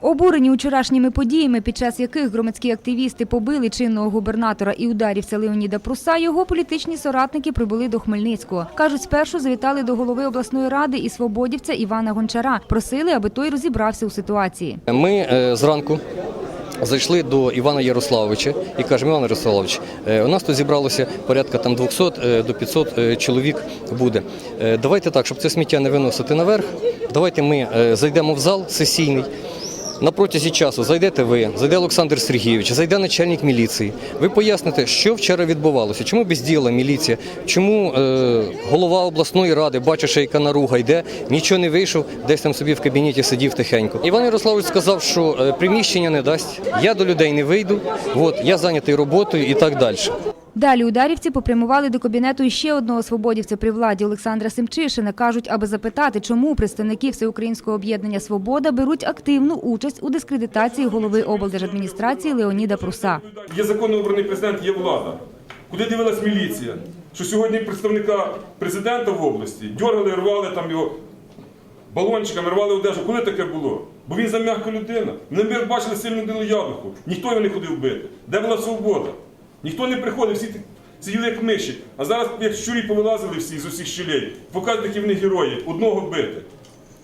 Обурені вчорашніми подіями, під час яких громадські активісти побили чинного губернатора і ударівця Леоніда Пруса, його політичні соратники прибули до Хмельницького. Кажуть, спершу завітали до голови обласної ради і свободівця Івана Гончара. Просили, аби той розібрався у ситуації. Ми е, зранку зайшли до Івана Ярославовича і кажемо, Іван Ярославович, е, у нас тут зібралося порядка там 200 е, до 500 е, чоловік буде. Давайте так, щоб це сміття не виносити наверх. Давайте ми зайдемо в зал сесійний. На протязі часу зайдете ви, зайде Олександр Сергійович, зайде начальник міліції. Ви поясните, що вчора відбувалося, чому бездіяла міліція, чому е, голова обласної ради, бачивши, яка наруга йде, нічого не вийшов, десь там собі в кабінеті сидів тихенько. Іван Ярославович сказав, що е, приміщення не дасть, я до людей не вийду, от, я зайнятий роботою і так далі. Далі ударівці попрямували до кабінету іще одного свободівця при владі Олександра Семчишина. Кажуть, аби запитати, чому представники Всеукраїнського об'єднання Свобода беруть активну участь у дискредитації голови облдержадміністрації Леоніда Пруса. Є законно обраний президент, є влада. Куди дивилась міліція? Що сьогодні представника президента в області дьоргали, рвали там його балончиками, рвали одежу. Коли таке було? Бо він зам'ягка людина. Ми ми бачили сильну людину яблуку. Ніхто його не ходив бити. Де була свобода? Ніхто не приходив, всі сиділи як миші. А зараз, як щурі повилазили всі з усіх щелей, покажуть, які вони герої, одного бити.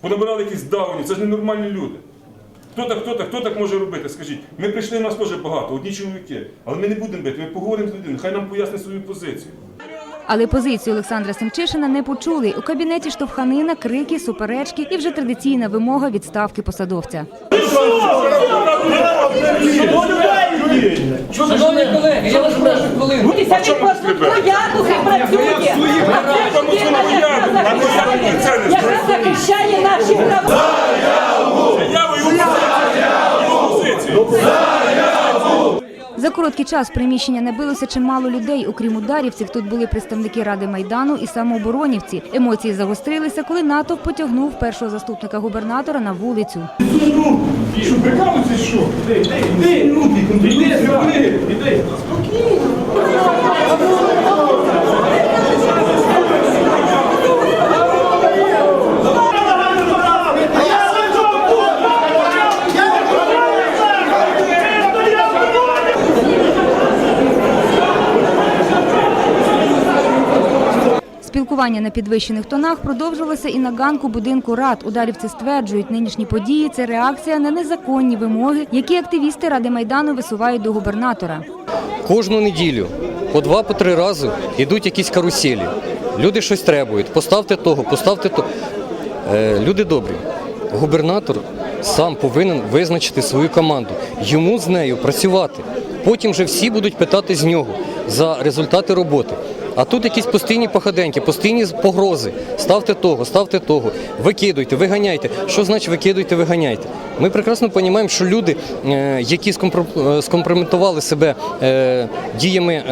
Понабирали якісь давні, це ж ненормальні люди. Хто так, хто так, хто так може робити? Скажіть, ми прийшли, нас теж багато, одні чоловіки, але ми не будемо бити, ми поговоримо з людиною, хай нам пояснить свою позицію. Але позицію Олександра Семчишина не почули. У кабінеті штовханина, крики, суперечки і вже традиційна вимога відставки посадовця. Хвилину. Це від порядку працює. Яка захищає, наші права. За короткий час приміщення набилося чимало людей. Окрім ударівців, тут були представники Ради Майдану і самооборонівці. Емоції загострилися, коли натовп потягнув першого заступника губернатора на вулицю. Що, прикалуєтесь, що? Іди, іди, іди, ну, іди, іди, іди. Спілкування на підвищених тонах продовжувалося і на ганку будинку рад. Ударівці стверджують, нинішні події це реакція на незаконні вимоги, які активісти Ради Майдану висувають до губернатора. Кожну неділю по два, по три рази йдуть якісь каруселі. Люди щось требують. Поставте того, поставте то. Е, люди добрі. Губернатор сам повинен визначити свою команду. Йому з нею працювати. Потім вже всі будуть питати з нього за результати роботи. А тут якісь постійні походеньки, постійні погрози. Ставте того, ставте того, викидуйте, виганяйте. Що значить викидуйте, виганяйте? Ми прекрасно розуміємо, що люди, е, які е, скомпрометували себе е, діями.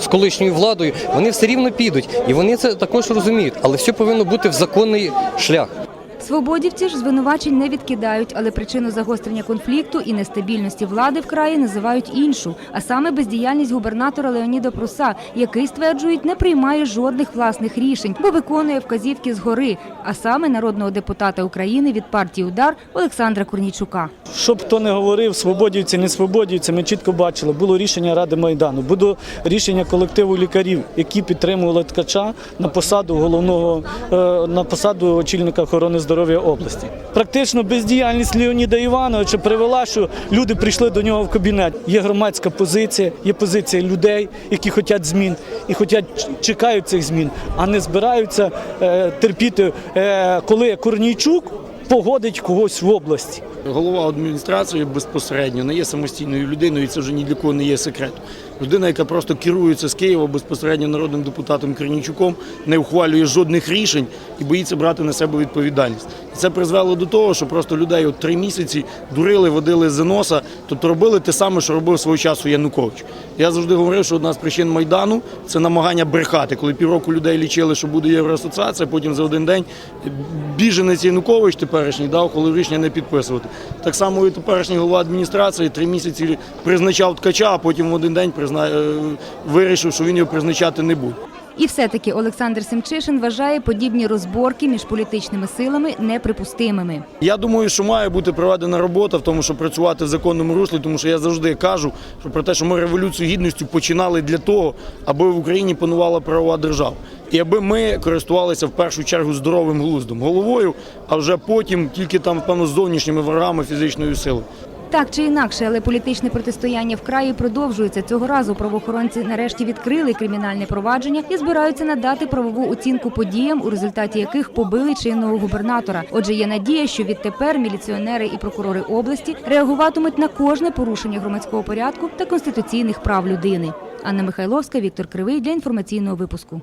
з колишньою владою, вони все рівно підуть, і вони це також розуміють, але все повинно бути в законний шлях. Свободівці ж звинувачень не відкидають, але причину загострення конфлікту і нестабільності влади в краї називають іншу, а саме бездіяльність губернатора Леоніда Пруса, який стверджують, не приймає жодних власних рішень, бо виконує вказівки згори, а саме народного депутата України від партії Удар Олександра Корнійчука. Щоб хто не говорив, свободівці, не свободівці, ми чітко бачили, було рішення Ради Майдану, було рішення колективу лікарів, які підтримували ткача на посаду головного е, на посаду очільника охорони здоров'я області. Практично бездіяльність Леоніда Івановича привела, що люди прийшли до нього в кабінет. Є громадська позиція, є позиція людей, які хочуть змін і хочуть чекають цих змін, а не збираються е, терпіти, е, коли Корнійчук погодить когось в області. Голова адміністрації безпосередньо не є самостійною людиною, і це вже ні для кого не є секретом. Людина, яка просто керується з Києва безпосередньо народним депутатом Кернічуком, не ухвалює жодних рішень і боїться брати на себе відповідальність. Це призвело до того, що просто людей от три місяці дурили, водили за носа, тобто робили те саме, що робив свого часу Янукович. Я завжди говорив, що одна з причин майдану це намагання брехати, коли півроку людей лічили, що буде євроасоціація, потім за один день біженець Янукович теперішній дав, коли рішення не підписувати. Так само і теперішній голова адміністрації три місяці призначав ткача, а потім в один день призна... е, вирішив, що він його призначати не буде. І все-таки Олександр Семчишин вважає подібні розборки між політичними силами неприпустимими. Я думаю, що має бути проведена робота в тому, щоб працювати в законному руслі, тому що я завжди кажу що про те, що ми революцію гідності починали для того, аби в Україні панувала правова держава. І аби ми користувалися в першу чергу здоровим глуздом, головою, а вже потім тільки там певно зовнішніми ворогами фізичною силою. Так чи інакше, але політичне протистояння в краї продовжується. Цього разу правоохоронці нарешті відкрили кримінальне провадження і збираються надати правову оцінку подіям, у результаті яких побили чинного губернатора. Отже, є надія, що відтепер міліціонери і прокурори області реагуватимуть на кожне порушення громадського порядку та конституційних прав людини. Анна Михайловська, Віктор Кривий для інформаційного випуску.